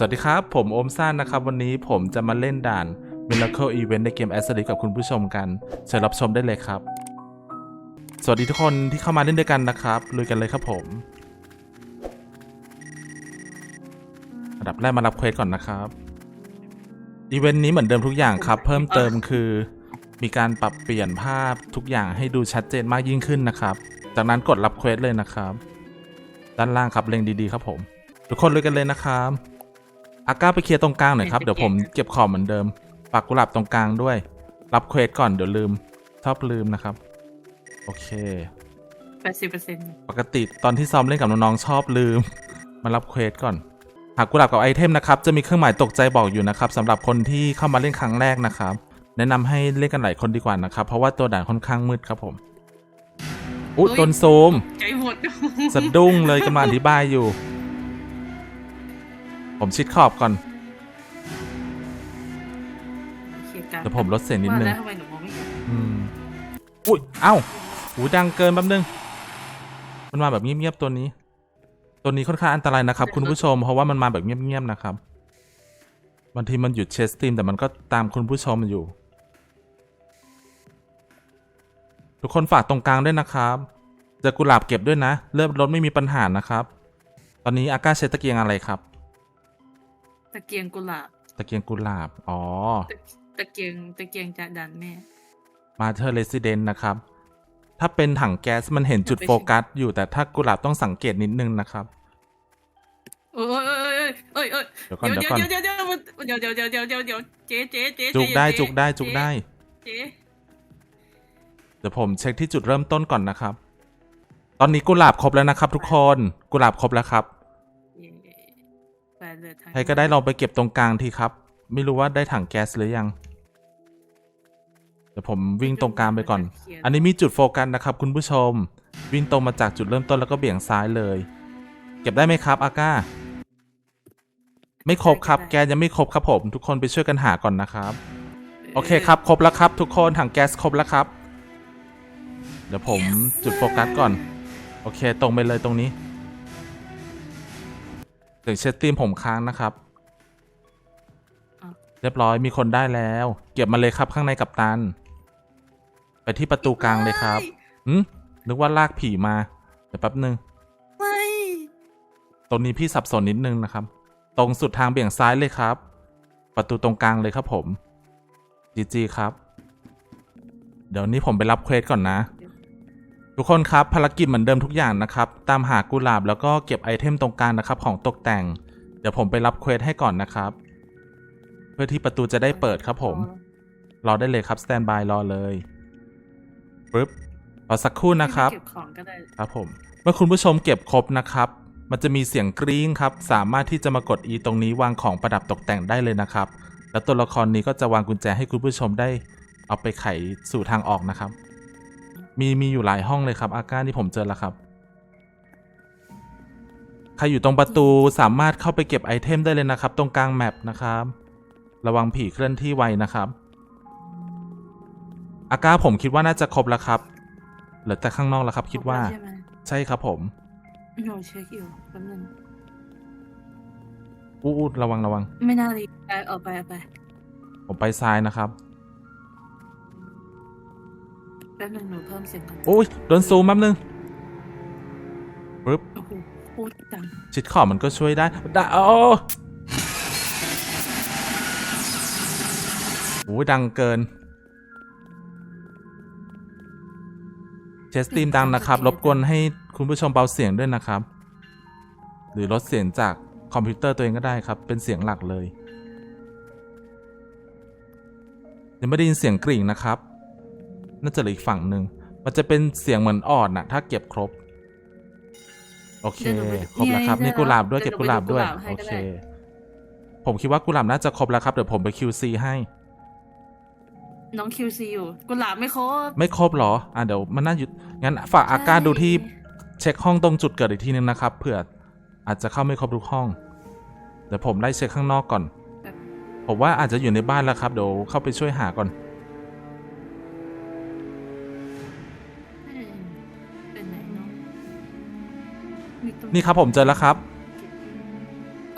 สวัสดีครับ ผมโอมซ่านนะครับ วันนี้ผมจะมาเล่นด่าน Miracle Event ในเกม a s s e r i กับคุณผู้ชมกันเชิญรับชมได้เลยครับ สวัสดีทุกคนที่เข้ามาเล่นด้วยกันนะครับลุยกันเลยครับผมอันดับแรกมารับเควสก่อนนะครับ อีเวนต์นี้เหมือนเดิมทุกอย่างครับ เพิ่มเติมคือ มีการปรับเปลี่ยนภาพทุกอย่างให้ดูชัดเจนมากยิ่งขึ้นนะครับ จากนั้นกดรับเควสเลยนะครับ ด้านล่างครับเล็งดีๆ ครับผม ทุกคนลุยกันเลยนะครับ อาก้าไปเคลียร์ตรงกลางหน่อยครับ เดี๋ยวผมเก็บของเหมือนเดิม ปักกุหลาบตรงกลางด้วย รับเควสก่อนเดี๋ยวลืม ชอบลืมนะครับ โอเคแปดสิบเปอร์เซ็นต์ปกติตอนที่ซ้อมเล่นกับน้องๆชอบลืม มารับเควสก่อน หากกุหลาบกับไอเทมนะครับ จะมีเครื่องหมายตกใจบอกอยู่นะครับสำหรับคนที่เข้ามาเล่นครั้งแรกนะครับ แนะนำให้เล่นกันหลายคนดีกว่านะครับ เพราะว่าตัวด่านค่อนข้างมืดครับผมอุ๊ยโดนซูมใจหมดสะดุ้งเลยกำลังอธิบายอยู่ ผมชิดขอบก่อนเคลียร์กันเดี๋ยวผมลดเสียงนิดนึง ว่าแล้วทำไมหนูมองไม่เห็นอืมอุ้ย เอ้าหูดังเกินแป๊บนึง มันมาแบบเงียบๆตัวนี้ ตัวนี้ค่อนข้างอันตรายนะครับ คุณผู้ชม เพราะว่ามันมาแบบเงียบๆนะครับ บางทีมันหยุดเชสตรีมแต่มันก็ตามคุณผู้ชมอยู่ ทุกคนฝากตรงกลางด้วยนะครับ เจอกุหลาบเก็บด้วยนะ เลือดรถไม่มีปัญหานะครับ ตอนนี้อาก้าใช้ตะเกียงอะไรครับตะเกียงกุหลาบ ตะเกียงกุหลาบ อ๋อ ตะตะเกียงตะเกียงจะดันแม่ มาเธอเรซิเดนนะครับ ถ้าเป็นถังแก๊สมันเห็นจุดโฟกัส อยู่แต่ถ้ากุหลาบต้องสังเกตนิดนึงนะครับเอ้ยเอ้ยเอ้ยเอ้ยเดี๋ยวก่อนเดี๋เดี๋ยยววก่อนเดี๋ยวเดี๋ยวเดี๋ยวเดี๋ยวเดี๋ยวเดี๋ยวเดี๋ยวเจ๊เจ๊เจ๊จุกได้เจ๊จุกได้จุกได้เจ๊เดี๋ยวผมเช็คที่จุดเริ่มต้นก่อนนะครับ ตอนนี้กุหลาบครบแล้วนะครับ ทุกคน กุหลาบครบแล้วครับเย้ไปเลยทางใครก็ได้ลองไปเก็บตรงกลางทีครับ ไม่รู้ว่าได้ถังแก๊สหรือยังเดี๋ยวผมวิ่งตรงกลางไปก่อน อันนี้มีจุดโฟกัสนะครับ คุณผู้ชม วิ่งตรงมาจากจุดเริ่มต้นแล้วก็เบี่ยงซ้ายเลย เก็บได้ไหมครับอาก้า ไม่ครบครับแกสยังไม่ครบครับผม ทุกคนไปช่วยกันหาก่อนนะครับ โอเคครับ ครบแล้วครับ ทุกคนถังแก๊สครบแล้วครับ เดี๋ยวผมจุดโฟกัสก่อน โอเค ตรงไปเลยตรงนี้ เสียงเชสตีมผมค้างนะครับ เรียบร้อยมีคนได้แล้ว เก็บมาเลยครับข้างในกับตัน ไปที่ประตูกลางเลยครับหืมนึกว่าลากผีมา เดี๋ยวแป๊บนึงไม่ตรงนี้พี่สับสนนิดนึงนะครับ ตรงสุดทางเบี่ยงซ้ายเลยครับ ประตูตรงกลางเลยครับผมจีจีครับ เดี๋ยวนี้ผมไปรับเควสก่อนนะ ทุกคนครับภารกิจเหมือนเดิมทุกอย่างนะครับตามหากุหลาบแล้วก็เก็บไอเทมตรงกลางนะครับของตกแต่ง เดี๋ยวผมไปรับเควสให้ก่อนนะครับ เพื่อที่ประตูจะได้เปิดครับผม รอได้เลยครับสแตนบายรอเลยปึ๊บรอสักครู่นะครับเก็บของก็ได้ครับผม เมื่อคุณผู้ชมเก็บครบนะครับ มันจะมีเสียงกรี๊งครับ สามารถที่จะมากด E ตรงนี้วางของประดับตกแต่งได้เลยนะครับ แล้วตัวละครนี้ก็จะวางกุญแจให้คุณผู้ชมได้ เอาไปไขสู่ทางออกนะครับ มีมีอยู่หลายห้องเลยครับ อาก้าที่ผมเจอแล้วครับ ใครอยู่ตรงประตูสามารถเข้าไปเก็บไอเทมได้เลยนะครับ ตรงกลางแมปนะครับ ระวังผีเคลื่อนที่ไวนะครับ อาก้าผมคิดว่าน่าจะครบแล้วครับ เหลือแต่ข้างนอกแล้วครับ คิดว่า ใช่ไหมใช่ครับผมหนูเช็คอยู่แป๊บนึงอู้อู้ระวังระวัง ไม่น่ารีไปเอาไปเอาไป ผมไปซ้ายนะครับ แป๊บนึงหนูเพิ่มเสียงกันโอ้ยโดนซูมแป๊บนึงปึ๊บโอ้โหโคตรดังชิดขอบมันก็ช่วยได้ได้โอ้โหดังเกินเชสตีมดังนะครับ รบกวนให้คุณผู้ชมเบาเสียงด้วยนะครับ หรือลดเสียงจากคอมพิวเตอร์ตัวเองก็ได้ครับ เป็นเสียงหลักเลยยังไม่ได้ยินเสียงกริ่งนะครับ น่าจะเหลืออีกฝั่งหนึ่ง มันจะเป็นเสียงเหมือนออดนะถ้าเก็บครบ โอเค ครบแล้วครับ นี่กุหลาบด้วย เก็บกุหลาบด้วย โอเค ผมคิดว่ากุหลาบน่าจะครบแล้วครับ เดี๋ยวผมไป QC ให้ น้องคิวซีอยู่ กุหลาบไม่ครบ ไม่ครบเหรอ อะเดี๋ยวมันน่าหยุด งั้นฝากอาก้าดูที่เช็คห้องตรงจุดเกิดอีกทีนึงนะครับ เผื่ออาจจะเข้าไม่ครบทุกห้อง เดี๋ยวผมไล่เช็คข้างนอกก่อน ผมว่าอาจจะอยู่ในบ้านแล้วครับ เดี๋ยวเข้าไปช่วยหาก่อน นี่ครับผมเจอแล้วครับ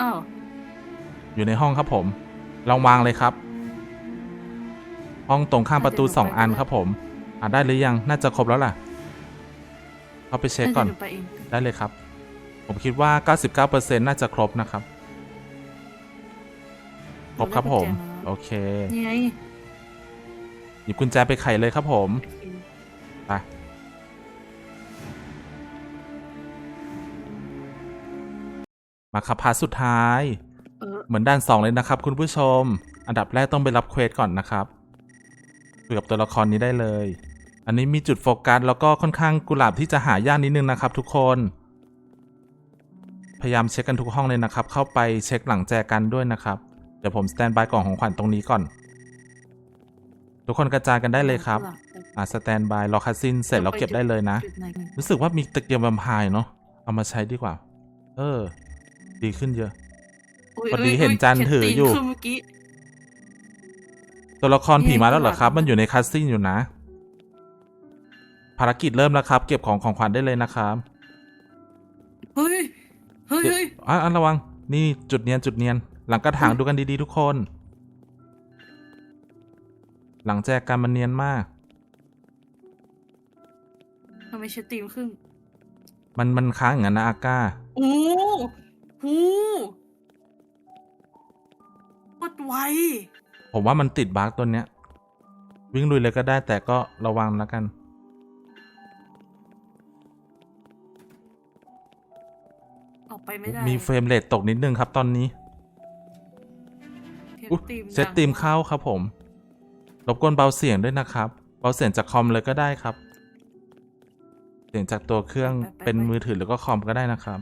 อ้าว อยู่ในห้องครับผม ลองวางเลยครับ ห้องตรงข้ามประตูสองอันครับผมอ่าได้หรือยัง น่าจะครบแล้วล่ะเข้าไปเช็คก่อนดี๋ยวหไปเองได้เลยครับ ผมคิดว่า 99%น่าจะครบนะครับ ครบครับผม โอเคนี่ไงหยิบกุญแจไปไขเลยครับผมไป มาครับพาร์ทสุดท้ายเออเหมือนด้านสองเลยนะครับ คุณผู้ชม อันดับแรกต้องไปรับเควสก่อนนะครับคุยกับตัวละครนี้ได้เลย อันนี้มีจุดโฟกัสแล้วก็ค่อนข้างกุหลาบที่จะหายากนิดนึงนะครับ ทุกคน พยายามเช็คกันทุกห้องเลยนะครับ เข้าไปเช็คหลังแจกันด้วยนะครับ เดี๋ยวผมสแตนบายกล่องของขวัญตรงนี้ก่อน ทุกคนกระจายกันได้เลยครับอ่าสแตนบายรอคัสซินเสร็จแล้วเก็บได้เลยนะจุดไหนรู้สึกว่ามีตะเกียงแวมไพร์เนาะเอามาใช้ดีกว่า เออ ดีขึ้นเยอะ ยพอดียเห็นจันขีถืออยู่ตีนขึ้นเมื่อกี้ ตัวละครผีมาแล้วเหรอครับ มันอยู่ในคัสซินอยู่นะ ภารกิจเริ่มแล้วครับ เก็บของของขวัญได้เลยนะครับเฮ้ย เฮ้ยเฮ้ยอะอะระวัง นี่จุดเนียนจุดเนียน หลังกระถางดูกันดีๆทุกคน หลังแจกันมันเนียนมาก ทำไมเชดตีมขึ้นมันมันค้างอย่างนั้นนะอาก้า โอ้โหกดไว ผมว่ามันติดบั๊กตัวเนี้ย วิ่งลุยเลยก็ได้แต่ก็ระวังแล้วกัน ออกไปไม่ได้มีเฟรมเรทตกนิดนึงครับตอนนี้เชดอุ๊ยตีมเซตตีมเข้าครับผม รบกวนเบาเสียงด้วยนะครับ เบาเสียงจากคอมเลยก็ได้ครับ เสียงจากตัวเครื่องเป็นมือถือหรือก็คอมก็ได้นะครับ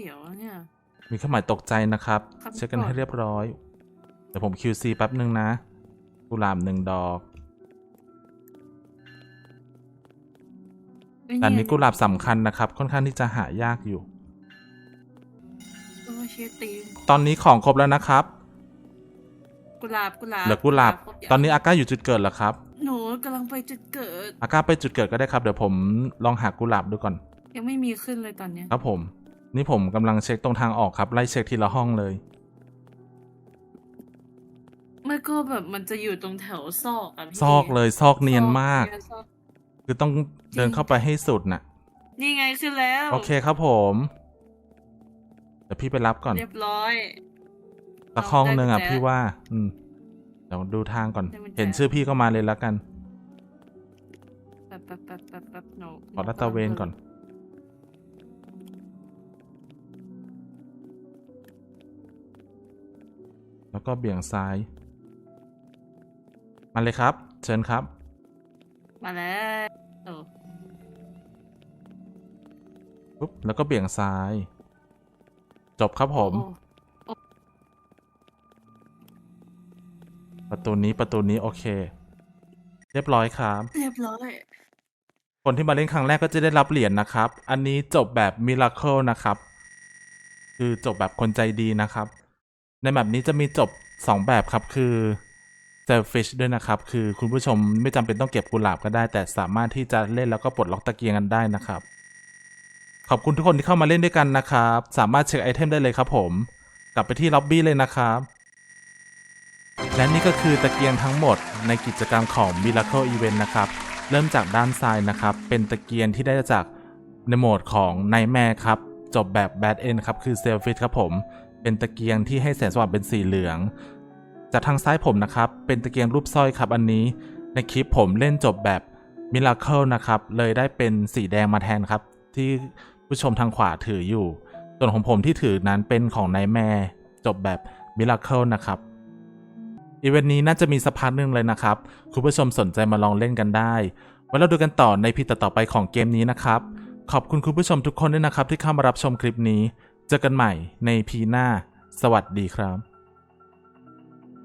สียวอะเนี่ย มีเครื่องหมายตกใจนะครับ ครับ เช็คกันให้เรียบร้อย เดี๋ยวผม QC แป๊บนึงนะกุหลาบหนึ่งดอกเอ้ยแต่อันนี้เยกุหลาบสำคัญนะครับ ค่อนข้างที่จะหายากอยู่เออเชดตีมตอนนี้ของครบแล้วนะครับ กุหลาบกุหลาบเหลือกุหลาบ ครยังตอนนี้อาก้าอยู่จุดเกิดแล้วครับ หนูกำลังไปจุดเกิด อาก้าไปจุดเกิดก็ได้ครับ เดี๋ยวผมลองหากุหลาบดูก่อน ยังไม่มีขึ้นเลยตอนเนี้ยครับผม นี่ผมกำลังเช็คตรงทางออกครับ ไล่เช็คทีละห้องเลยไม่ก็แบบมันจะอยู่ตรงแถวซอกอะพี่ซอกเลยซอกเนียนมากซอซอกคือต้องเดินเข้าไปให้สุดน่ะ นี่ไงขึ้นแล้วโอเคครับผม เดี๋ยวพี่ไปรับก่อนเรียบร้อย สักห้องหนึ่งอะได้กุญแจพี่ว่า อืมเดี๋ยวดูทางก่อน ได้กุญแจ เห็นชื่อพี่ก็มาเลยแล้วกันแป๊บแป๊บแป๊บแป๊บแป๊บหนูขอลาดตระเวนก่อน แล้วก็เบี่ยงซ้าย มาเลยครับ เชิญครับ มาแล้วเออปุ๊บแล้วก็เบี่ยงซ้าย จบครับผมโอ้ประตูนี้ประตูนี้โอเค เรียบร้อยครับ เรียบร้อยคนที่มาเล่นครั้งแรกก็จะได้รับเหรียญนะครับ อันนี้จบแบบมิราเคิลนะครับ คือจบแบบคนใจดีนะครับ ในแบบนี้จะมีจบ 2 แบบครับคือเซลฟิชด้วยนะครับ คือคุณผู้ชมไม่จำเป็นต้องเก็บกุหลาบก็ได้ แต่สามารถที่จะเล่นแล้วก็ปลดล็อกตะเกียงกันได้นะครับ ขอบคุณทุกคนที่เข้ามาเล่นด้วยกันนะครับ สามารถเช็คไอเทมได้เลยครับผม กลับไปที่ล็อบบี้เลยนะครับ และนี่ก็คือตะเกียงทั้งหมดในกิจกรรมของ Miracle Event นะครับ เริ่มจากด้านซ้ายนะครับ เป็นตะเกียงที่ได้จากในโหมดของ Nightmare ครับจบแบบ Bad End ครับคือ Selfish ครับผม เป็นตะเกียงที่ให้แสงสว่างเป็นสีเหลือง จากทางซ้ายผมนะครับ เป็นตะเกียงรูปสร้อยครับอันนี้ ในคลิปผมเล่นจบแบบ Miracle นะครับ เลยได้เป็นสีแดงมาแทนครับ ที่ผู้ชมทางขวาถืออยู่ ส่วนของผมที่ถือนั้นเป็นของ Nightmare จบแบบ Miracle นะครับอีเวนต์นี้น่าจะมีสักพักหนึ่งเลยนะครับ คุณผู้ชมสนใจมาลองเล่นกันได้ไว้เราดูกันต่อในพีต่อไปของเกมนี้นะครับ ขอบคุณคุณผู้ชมทุกคนด้วยนะครับที่เข้ามารับชมคลิปนี้ เจอกันใหม่ในพีหน้า สวัสดีครับ